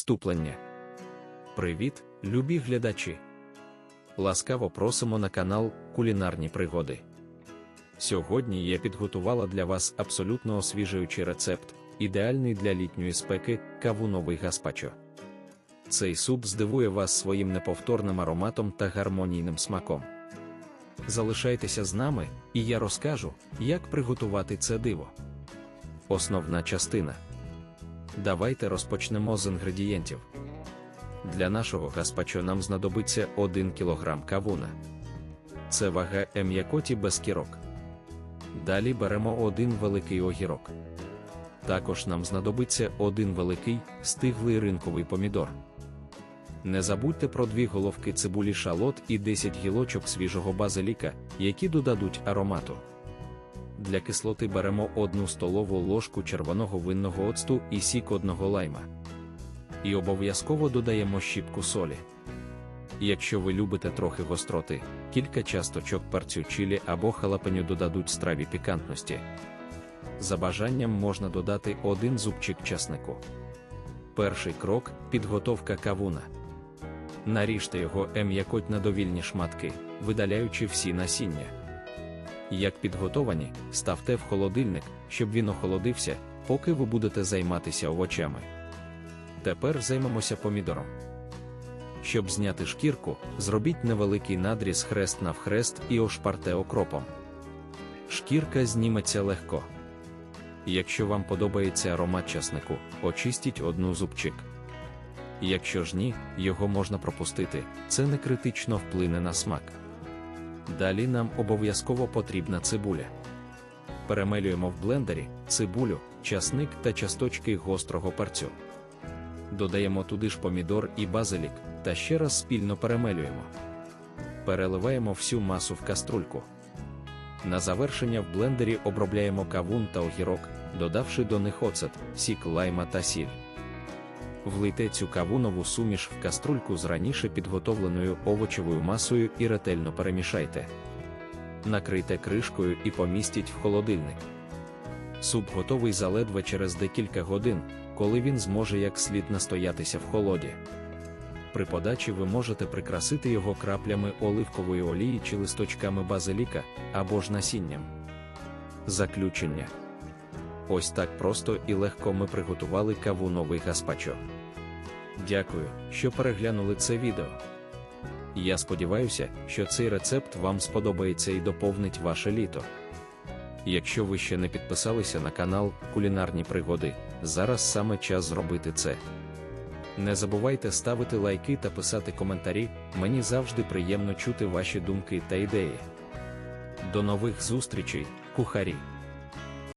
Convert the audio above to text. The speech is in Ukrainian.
Вступлення. Привіт, любі глядачі! Ласкаво просимо на канал Кулінарні пригоди. Сьогодні я підготувала для вас абсолютно освіжуючий рецепт, ідеальний для літньої спеки кавуновий гаспачо. Цей суп здивує вас своїм неповторним ароматом та гармонійним смаком. Залишайтеся з нами, і я розкажу, як приготувати це диво. Основна частина. Давайте розпочнемо з інгредієнтів. Для нашого гаспачо нам знадобиться 1 кг кавуна. Це вага ем'якоті без кірок. Далі беремо один великий огірок. Також нам знадобиться один великий стиглий ринковий помідор. Не забудьте про дві головки цибулі шалот і 10 гілочок свіжого базиліка, які додадуть аромату. Для кислоти беремо 1 столову ложку червоного винного оцту і сік одного лайма. І обов'язково додаємо щіпку солі. Якщо ви любите трохи гостроти, кілька часточок перцю чилі або халапеню додадуть страві пікантності. За бажанням можна додати один зубчик часнику. Перший крок підготовка кавуна. Наріжте його ем'якоть на довільні шматки, видаляючи всі насіння. Як підготовані, ставте в холодильник, щоб він охолодився, поки ви будете займатися овочами. Тепер займемося помідором. Щоб зняти шкірку, зробіть невеликий надріз хрест навхрест і ошпарте окропом. Шкірка зніметься легко. Якщо вам подобається аромат часнику, очистіть одну зубчик. Якщо ж ні, його можна пропустити, це не критично вплине на смак. Далі нам обов'язково потрібна цибуля. Перемелюємо в блендері цибулю, часник та часточки гострого перцю. Додаємо туди ж помідор і базилік та ще раз спільно перемелюємо. Переливаємо всю масу в каструльку. На завершення в блендері обробляємо кавун та огірок, додавши до них оцет, сік лайма та сіль. Влийте цю кавунову суміш в каструльку з раніше підготовленою овочевою масою і ретельно перемішайте. Накрийте кришкою і помістіть в холодильник. Суп готовий заледве через декілька годин, коли він зможе як слід настоятися в холоді. При подачі ви можете прикрасити його краплями оливкової олії чи листочками базиліка або ж насінням. Заключення. Ось так просто і легко ми приготували кавуновий гаспачо. Дякую, що переглянули це відео. Я сподіваюся, що цей рецепт вам сподобається і доповнить ваше літо. Якщо ви ще не підписалися на канал Кулінарні пригоди, зараз саме час зробити це. Не забувайте ставити лайки та писати коментарі, мені завжди приємно чути ваші думки та ідеї. До нових зустрічей, кухарі!